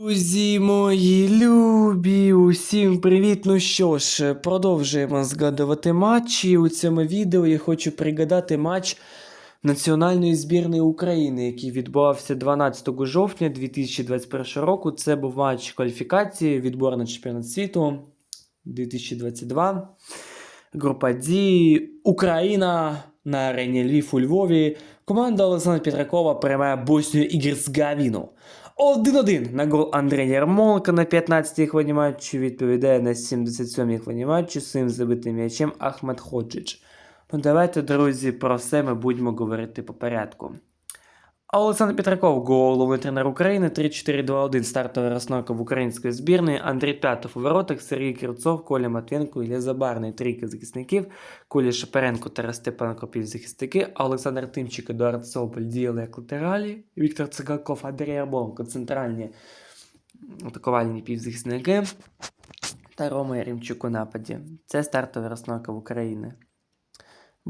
Друзі мої любі, усім привіт! Ну що ж, продовжуємо згадувати матчі. У цьому відео я хочу пригадати матч національної збірної України, який відбувався 12 жовтня 2021 року. Це був матч кваліфікації, відбор на чемпіонат світу 2022. Група D, Україна на арені Львів у Львові. Команда Олександра Петракова приймає Боснію і Герцеговіну. 1-1 на гол Андрія Ярмоленка на 15-й хвилині матчу відповідає на 77-й хвилині матчу своїм забитим м'ячем Ахмед Ходжич. Ну давайте, друзі, про все ми будемо говорити по порядку. Олександр Петраков, головний тренер України, 3-4-2-1, стартова розновка в української збірної, Андрій П'ятов у воротах, Сергій Кривцов, Коля Матвенко, Ілля Забарний, трійка захисників, Коля Шапаренко, Тарас Степанко, півзахисники, Олександр Тимчик, Едуард Соболь діяли як латералі, Віктор Цигалков, Андрій Ярмоленко, центральні атакувальні півзахисники та Рома Яремчук у нападі. Це стартова розновка в Україні.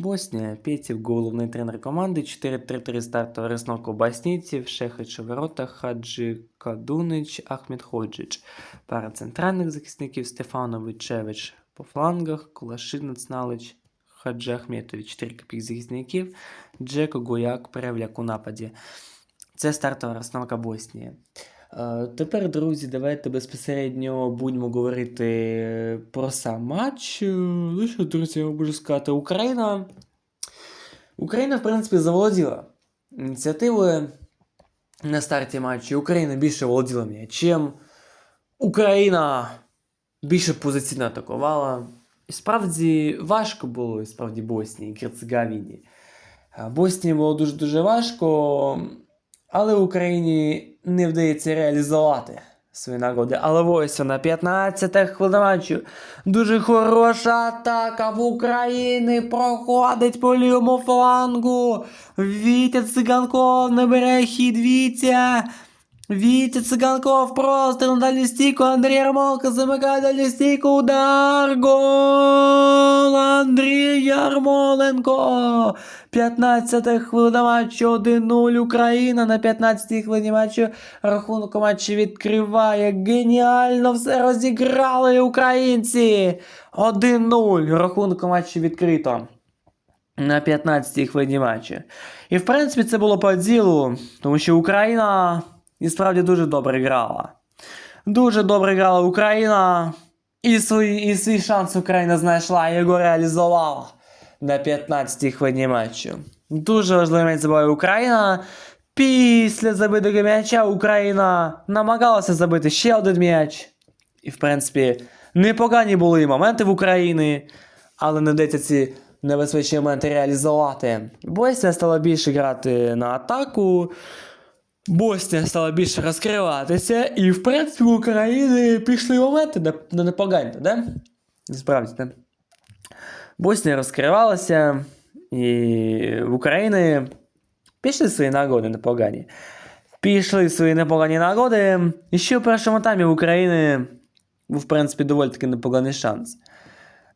Боснія, Пєтів, головний тренер команди, 4-3-3 стартова розновка у боснійців, Шехич у воротах, Хаджи Кадунич, Ахмед Ходжич. Пара центральних захисників Стефанович, Чевич по флангах, Кулашин, Цналич, Хаджи Ахметович, 4 копійок захисників, Джеко, Гуяк, Перевляк у нападі. Це стартова розновка Боснії. Е, Тепер, друзі, давайте безпосередньо будемо говорити про сам матч. Е, Ну що, друзі, я можу сказати, Україна. Україна, в принципі, заволоділа ініціативою на старті матчу. Україна більше володіла м'ячем. Україна більше позиційно атакувала. І справді важко було, і справді Боснії, і Герцеговіні. Е, Боснії було дуже-дуже важко, але Україні не вдається реалізувати свої нагоди. Але ось на 15 хвилина матчу. Дуже хороша атака в Україні проходить по лівому флангу. Вітя Циганков набере хід Вітя. Вітя Циганков простріл на дальню стійку. Андрій Ярмолка замикає дальню стійку. Удар. Гол! Андрій Ярмоленко. 15 хвилина матчу 1-0 Україна на 15 хвилині матчу рахунок у матчі відкриває. Геніально все розіграли українці. 1-0 рахунок у матчі відкрито. На 15-й хвилині матчу. І в принципі це було по ділу, тому що Україна і справді дуже добре грала. Дуже добре грала Україна. І свій, і свій шанс Україна знайшла і його реалізувала на 15-й хвилині матчу. Дуже важливий м'яч забиває Україна. Після забитого м'яча Україна намагалася забити ще один м'яч. І, в принципі, непогані були і моменти в Україні, але не вдається ці небезпечні моменти реалізувати. Боснія стала більше грати на атаку. Боснія стала більше розкриватися, і, в принципі, в України пішли моменти на, на непогані, да? Справді, да? Боснія розкривалася, і в Україні пішли свої нагоди непогані. Пішли свої непогані нагоди. І ще в першому таймі в України був, в принципі, доволі таки непоганий шанс.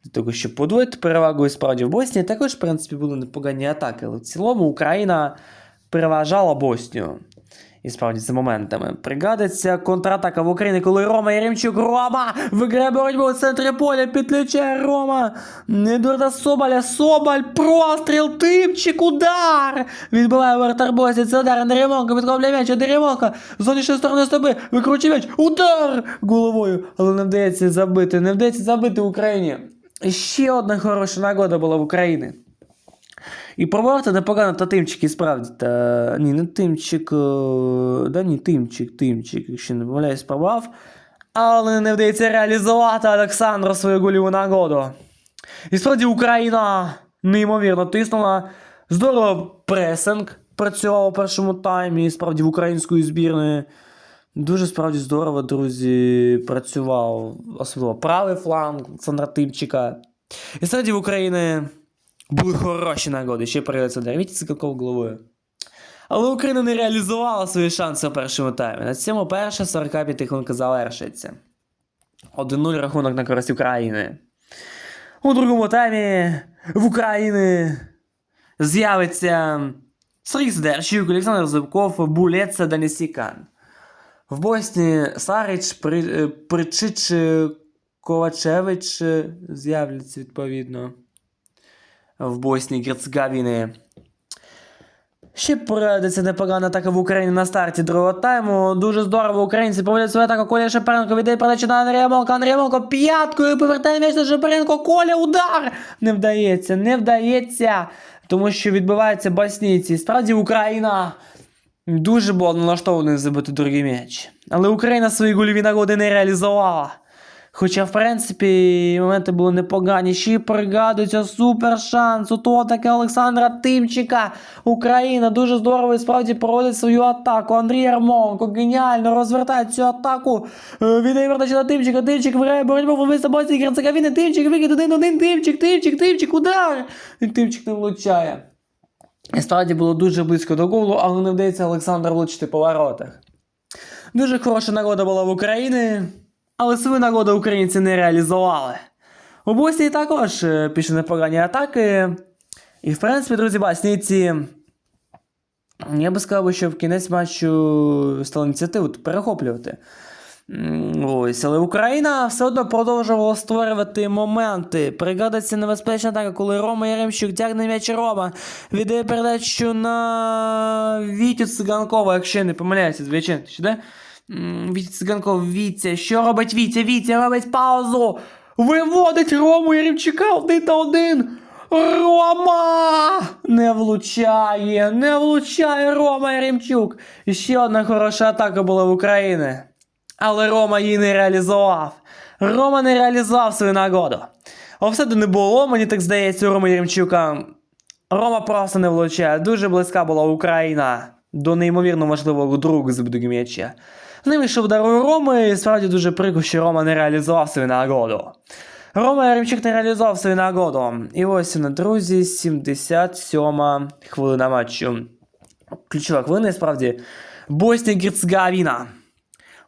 Для того, щоб подвоїти перевагу і справді в Боснії, також, в принципі, були непогані атаки. Але в цілому Україна переважала Боснію. І справді за моментами. Пригадиться контратака в Україні, коли Рома Яремчук Рома виграє боротьбу у центрі поля, підключає Рома. Недурда Соболя, Соболь, простріл, тимчик, удар! Відбиває вратар Босі, це удар, Андріймонко, підхоплює м'яч, Андріймонко, з зовнішньої сторони стоби, викручує м'яч, удар! Головою, але не вдається забити, не вдається забити в Україні. Ще одна хороша нагода була в Україні. І пробувати непогано та тимчик, і справді. Та... Ні, не тимчик. е, Да ні, тимчик, тимчик, якщо не помиляюсь, пробував. Але не вдається реалізувати Олександру свою голіву нагоду. І справді Україна неймовірно тиснула. Здорово пресинг працював у першому таймі, і справді в української збірної. Дуже справді здорово, друзі, працював, особливо правий фланг Олександра Тимчика. І справді в Україні були хороші нагоди, ще прийдеться дарвіті цикалков головою. Але Україна не реалізувала свої шанси у першому таймі. На цьому перша 45 хвилинка завершиться. 1-0 рахунок на користь України. У другому таймі в Україні з'явиться Сергій Сидерчук, Олександр Зубков, Булеца Данісікан. В Боснії Сарич, е, Причич, е, Ковачевич е, з'являться відповідно. В Боснії Герцеговіни. Ще проведеться непогана атака в Україні на старті другого тайму. Дуже здорово українці проводять свою атаку. Коля Шепаренко віддає передачу на Андрія Молка. Андрій Молко п'яткою повертає м'яч на Шепаренко. Коля удар! Не вдається, не вдається. Тому що відбувається басніці. Справді Україна дуже була налаштована забити другий м'яч. Але Україна свої гольові нагоди не реалізувала. Хоча, в принципі, моменти були непогані. Ще пригадується супер шанс. Ото таке Олександра Тимчика. Україна дуже здорово і справді проводить свою атаку. Андрій Ярмоленко геніально розвертає цю атаку. Віддає передачу на Тимчика. Тимчик виграє боротьбу місті Босії Герцеговіни. Тимчик вихід один-один. Тимчик, Тимчик, Тимчик, удар! І Тимчик не влучає. І справді було дуже близько до голу, але не вдається Олександр влучити по воротах. Дуже хороша нагода була в Україні, але свою нагоду українці не реалізували. У Боснії також е, пішли непогані атаки. І, в принципі, друзі, боснійці, я би сказав, що в кінець матчу стали ініціативу перехоплювати. Ось, але Україна все одно продовжувала створювати моменти. Пригадується небезпечна атака, коли Рома Яремчук тягне м'яч Рома, віддає передачу на Вітю Циганкова, якщо не помиляюся, звичайно, Циганков, Вітя, що робить Вітя? Вітя робить паузу! Виводить Рому Яремчука один на один! Рома! Не влучає, не влучає Рома Яремчук. І ще одна хороша атака була в Україні. Але Рома її не реалізував. Рома не реалізував свою нагоду. Офсайду не було, мені так здається, у Рома Єремчука. Рома просто не влучає. Дуже близька була Україна до неймовірно важливого другого забудоги м'яча. Не вийшов удар у Роми, і справді дуже прикро, що Рома не реалізував свою нагоду. Рома Яремчук не реалізував свою нагоду. І ось вона, друзі, 77 хвилина матчу. Ключова хвилина, і справді, Боснія Герцеговіна.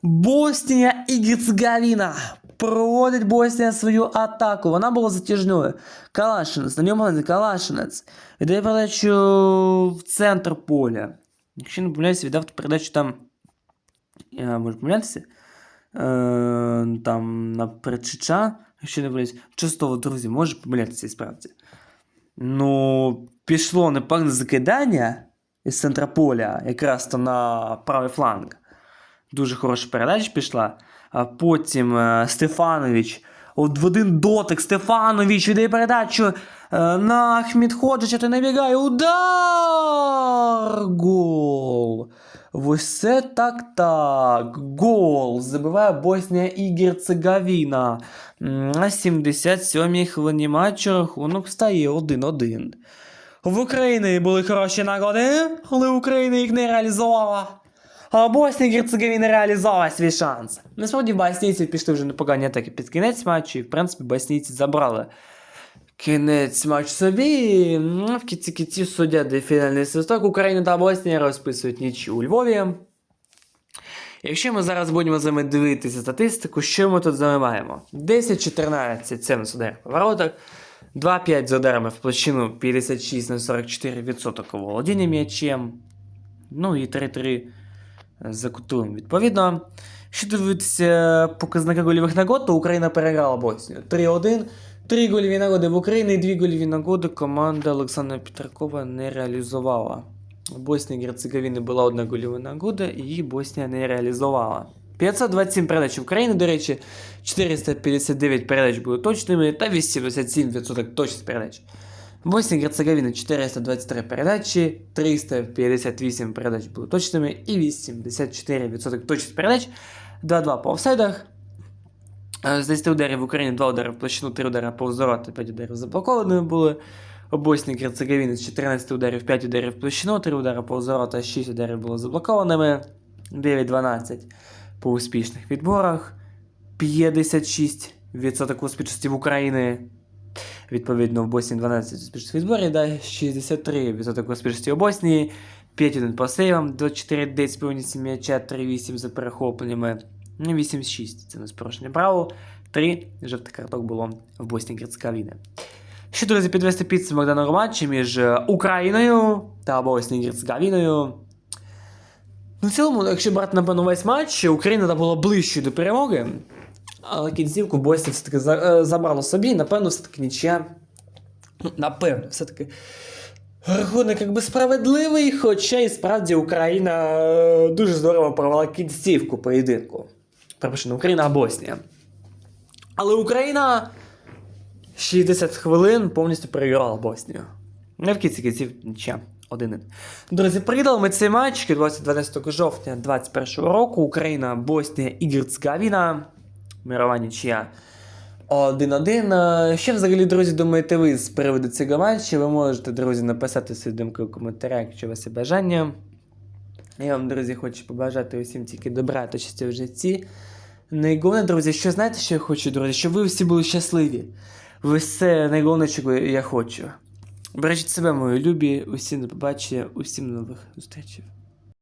Боснія і Герцеговіна. Проводить Боснія свою атаку. Вона була затяжною. Калашинець, на ньому гляньте, Калашинець. Віддає передачу в центр поля. Якщо не помиляюся, віддав передачу там. Я можу помилятися. Е, там на Причича, якщо не помиляюсь. Чисто, друзі, може помилятися і справді. Ну, пішло непевне закидання із центра поля, якраз то на правий фланг. Дуже хороша передача пішла. А потім е, Стефанович. От в один дотик Стефанович віддає передачу е, на Ахмедходжича, ти набігає. Удар! Гол! Це так так. Гол! Забиває Боснія і Герцеговіна. На 77-й хвилині матчу рахунок стає 1-1. В Україні були хороші нагоди, але Україна їх не реалізувала. А Боснія і Герцеговіна реалізувала свій шанс. Насправді боснійці пішли вже непогані атаки під кінець матчу, і в принципі боснійці забрали кінець матч собі. Ну, В кінці кінців суддя де фінальний свисток. Україна та Боснія розписують нічию у Львові. Якщо ми зараз будемо з вами дивитися статистику, що ми тут з вами маємо? 10-14 це на удари по воротах, 2-5 з ударами в площину 56 на 44% володіння м'ячем. Ну і 3-3 за кутовим відповідно. Якщо дивитися показники гольових нагод, то Україна переграла Боснію. 3-1. Три гольові нагоди в Україні дві гольові нагоди команда Олександра Петракова не реалізувала. У Боснії Герцеговіни була одна гольова нагода, її Боснія не реалізувала. 527 передач в Україні, до речі, 459 передач були точними та 87% точність передач. Боснія Герцеговіна 423 передачі, 358 передач були точними і 84% точність передач. 2-2 по офсайдах. Е, З 10 ударів в Україні 2 удари в площину, 3 удари по взвороти, 5 ударів заблокованими були. У Боснії Герцеговіни з 14 ударів 5 ударів в площину, 3 удари по взворота, 6 ударів було заблокованими. 9-12 по успішних відборах. 56% успішності в Україні. Відповідно, в Боснії 12 успішних відборів, да, 63% успішності у Боснії, 5-1 по сейвам, 24 10 з повністю м'яча, 3-8 за перехопленнями, 8-6 це не порушення правил, 3 жовтих карток було в Боснії Герцеговіни. Що, друзі, підвести підсумок даного матчу між е, Україною та Боснією Герцеговіною. Ну, в цілому, якщо брати, напевно, весь матч, Україна була ближчою до перемоги. Але кінцівку Боснія все-таки е, забрала собі, напевно, все-таки нічия. Ну, напевно, все-таки. Рахунок якби справедливий, хоча і справді Україна е, дуже здорово провела кінцівку поєдинку. Перепрошую, не Україна, а Боснія. Але Україна 60 хвилин повністю переіграла Боснію. Не в кінці кінців нічия. 1 Друзі, придали ми цей матч 12 жовтня 2021 року. Україна, Боснія і Герцеговіна. Мирова нічия 1-1. Е, Що взагалі, друзі, думаєте ви з приводу цього матчу? Ви можете, друзі, написати свої думки у коментарях, якщо у вас є бажання. Я вам, друзі, хочу побажати усім тільки добра та щастя в житті. Найголовне, друзі, що знаєте, що я хочу, друзі? Щоб ви всі були щасливі. Ви все найголовне, чого я хочу. Бережіть себе, мої любі, усім до побачення, усім нових зустрічей.